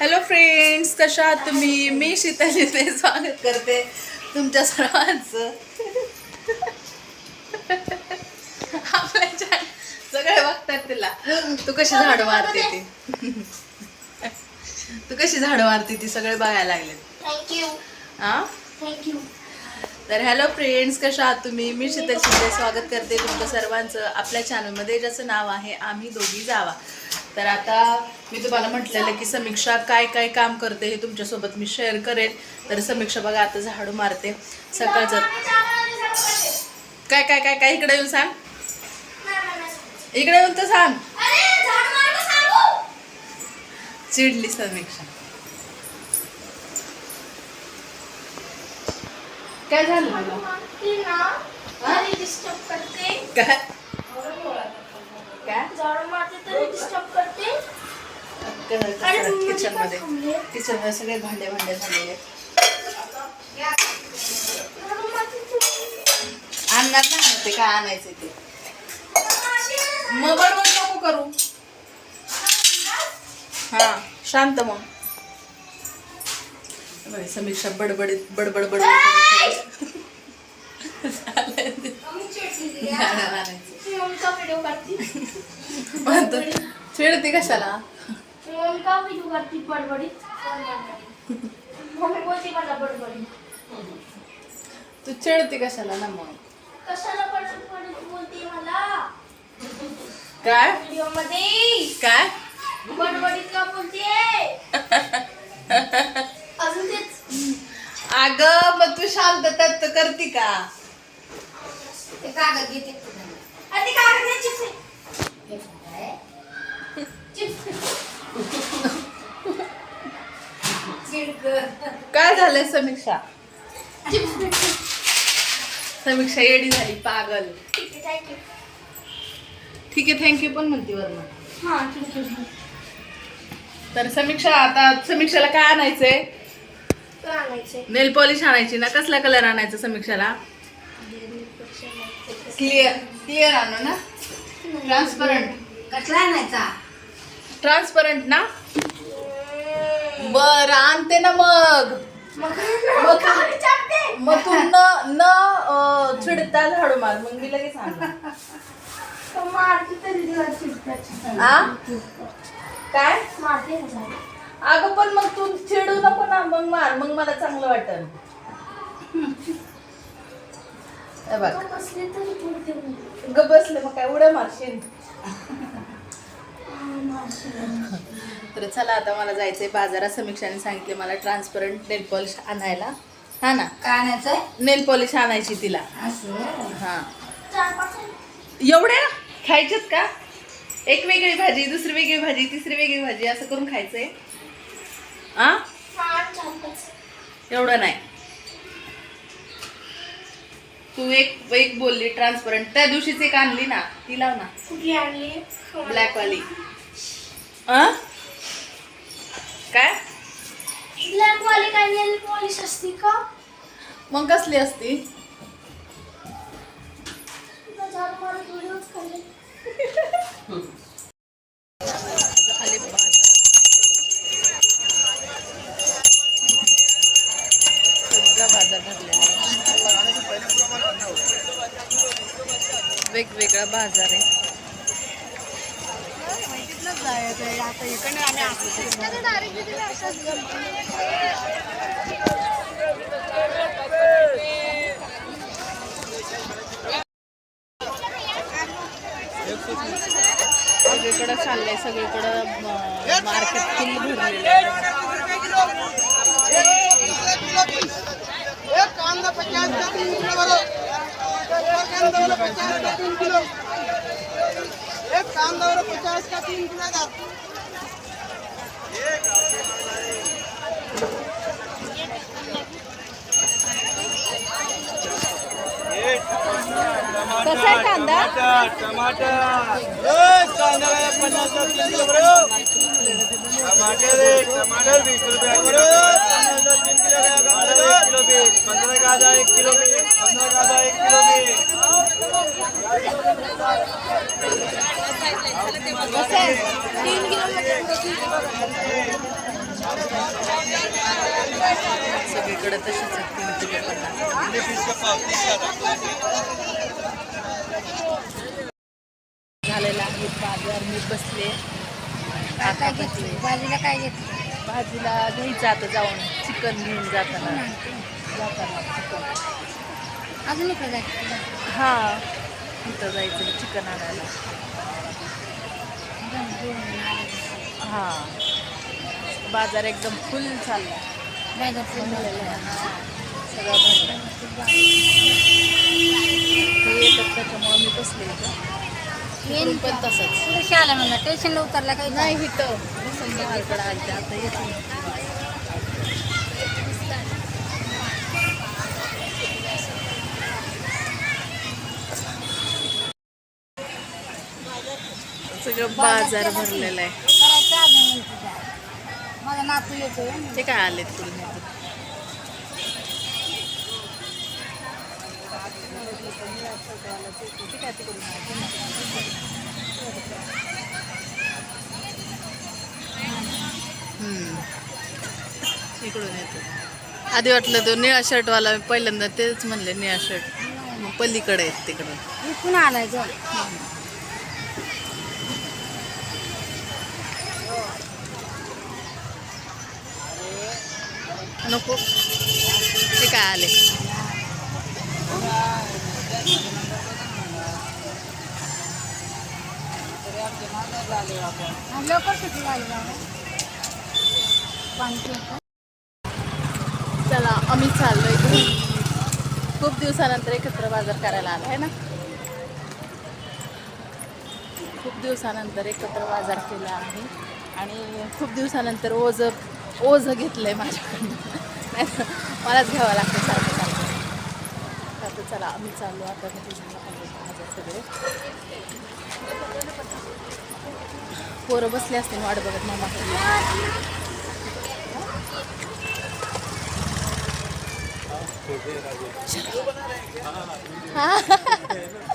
Hello friends कशा आहात तुम्ही? मी शीतलीने स्वागत करते तुमच्या सर्वांचं. आपल्या सगळे बघतात तिला. तू कशी झाडं मारते ती? तू कशी झाडं मारते ती सगळे बघायला लागले. थँक्यू हा थँक्यू तर हॅलो फ्रेंड्स कशा आहात तुम्ही? मी शीतल शिंदे स्वागत करते तुमचं सर्वांचं. आपल्या चॅनलमध्ये ज्याचं नाव आहे आम्ही दोघी जावा. तर आता मी तुम्हाला म्हटलेलं की समीक्षा काय काय काम करते हे तुमच्यासोबत मी शेअर करेन तर समीक्षा बघा आता झाडू मारते. सकाळचं काय काय काय काय? इकडे येऊन सांग. इकडे येऊन तर सांग. चिडली समीक्षा. काय झालं? काय? किचनमध्ये. किचनमध्ये सगळे भांडे भांडे झालेले. आणणार नाही ते काय आणायचे ते? मग. बरोबर नको करू. हा शांत मग. समीक्षा बडबडीत बडबड बडबड व्हिडिओ करते? म्हणतो चिडते कशाला? मम्मी का व्हिडिओ करते बडबडीत मम्मी बोलते मला तू चिडते कशाला ना मग? कशाला बडबडीत बोलते मला? काय? व्हिडिओमध्ये काय? बडबडीत का बोलते. अजून तेच. अगं मग तू शांत तत्त करते का? ते कागद घेते. काय झालंय समीक्षा? समीक्षा येडी झाली पागल. ठीक आहे थँक्यू पण म्हणते वरण तर समीक्षा आता समीक्षाला काय आणायचंय? नेल पॉलिश आणायची ना? कसला कलर आणायचा समीक्षाला? क्लिअर क्लिअर आणू ना? ट्रान्सपरंट कसला आणायचा? ट्रान्सपरंट ना? बर आणते ना मग. मग तू- मग तू न न अं, चिडता झाडू मार. मग मी लगेच आणणार आ? काय? अगं पण मग तू चिडू नको ना. मग मार. मग मला चांगलं वाटल बघ. ग बसले मग काय उड्या मारशील? तर चला आता मला जायचंय बाजारात. समीक्षाने सांगितले मला ट्रान्सपरंट नेल पॉलिश आणायला. हा ना? काय आणायचंय? नेल पॉलिश आणायची तिला. हा. एवढ्या? खायच्यात का? एक वेगळी भाजी दुसरी वेगळी भाजी तिसरी वेगळी भाजी असं करून खायचंय? आ? एवढं नाही. तू एक एक बोलली ट्रान्सपरंट त्या दिवशीच एक आणली ना ती लाव ना. ब्लॅक वाली. काय? ब्लॅक वाली काय नेल पॉलिश असते का? मग कसली असती? झाडू वेगळा बाजार आहे. सगळीकडं चाललंय सगळीकडं मार्केट फुल भरलेलं आहे. का तीन किलो एक पचास का तीन किलो का कसा आहे कांदा टमाटर कांदा पचास तीन किलो टमाटर एक टमाटर बीस रुपया करो तीन किलो का एक किलो बीस पंद्रह का एक किलो इकडे तशीच झालेला आहे. बाजार मी बसले. काय घेतली. भाजीला काय घेतली? भाजीला घ्यायचं आता जाऊन. चिकन घेऊन जाताना. जाताना चिकन. अजून इकडे जायचं हा इथं जायचं चिकन आणायला. हा. बाजार एकदम फुल चालला. सगळं भरलं. ते येतात त्याच्यामुळे मी बसले इथं. इकडून पण तसंच. पुढे शाळा म्हणलं स्टेशनला उतरला काही नाही इथं. आलते. आता येते सगळं बाजार भरलेला आहे. माझा नातू येतोय ते काय आले तुला इकडून येतो. आधी वाटलं तो निळा शर्टवाला पहिल्यांदा तेच म्हणले निळा शर्ट. मग पलीकडे आहेत तिकडं. इथून आलाय जो नको. ते काय आले? लवकर सुट्टी झाली बाबा. पाणी चला आम्ही चाललोय खूप दिवसानंतर एकत्र बाजार करायला आला आहे ना? खूप दिवसानंतर एकत्र बाजार केला आहे आणि खूप दिवसानंतर ओझ ओझ घेतलंय माझ्याकडनं. नाहीतर मलाच घ्यावं लागतं. सारखं सारखं आता चला आम्ही चाललो आता झाला आहे बाजार सगळे. पोरं बसले असते वाट बघत मामाकडे हा.